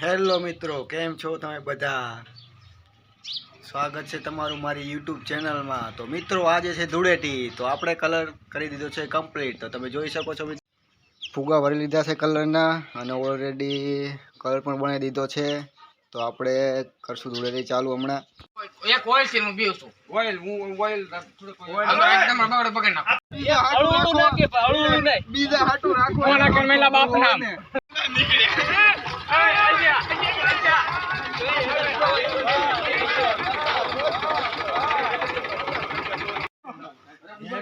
Hello મિત્રો કેમ છો તમે બધા? સ્વાગત છે તમારું મારી યુટ્યુબ ચેનલમાં. તો મિત્રો આજે છે ધૂળેટી. તો આપણે કલર કરી દીધો છે કમ્પ્લીટ તો તમે જોઈ શકો છો મિત્રો ફુગા ભરી લીધા છે કલરના અને ઓલરેડી કલર પણ બનાવી દીધો છે. તો આપણે કરશું ધૂળેટી ચાલુ હમણાં. એક ઓઇલ છે હું પીઉં છું. ઓઇલ હું ઓઇલ એકદમ બગડે પકડી નાખો. બીજા હાટું રાખો. કોના કણમેલા બાપ નામ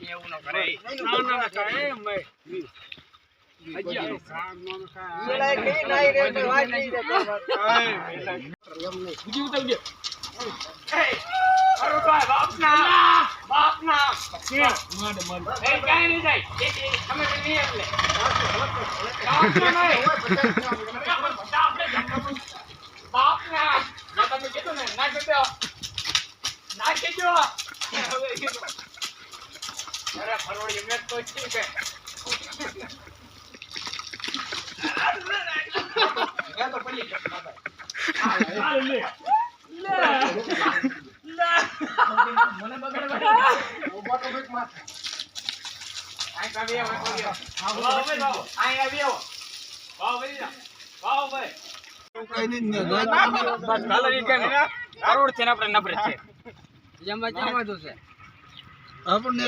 એવું ન કરે અરે ફરવડી મેં તો ઠીક હે આપણને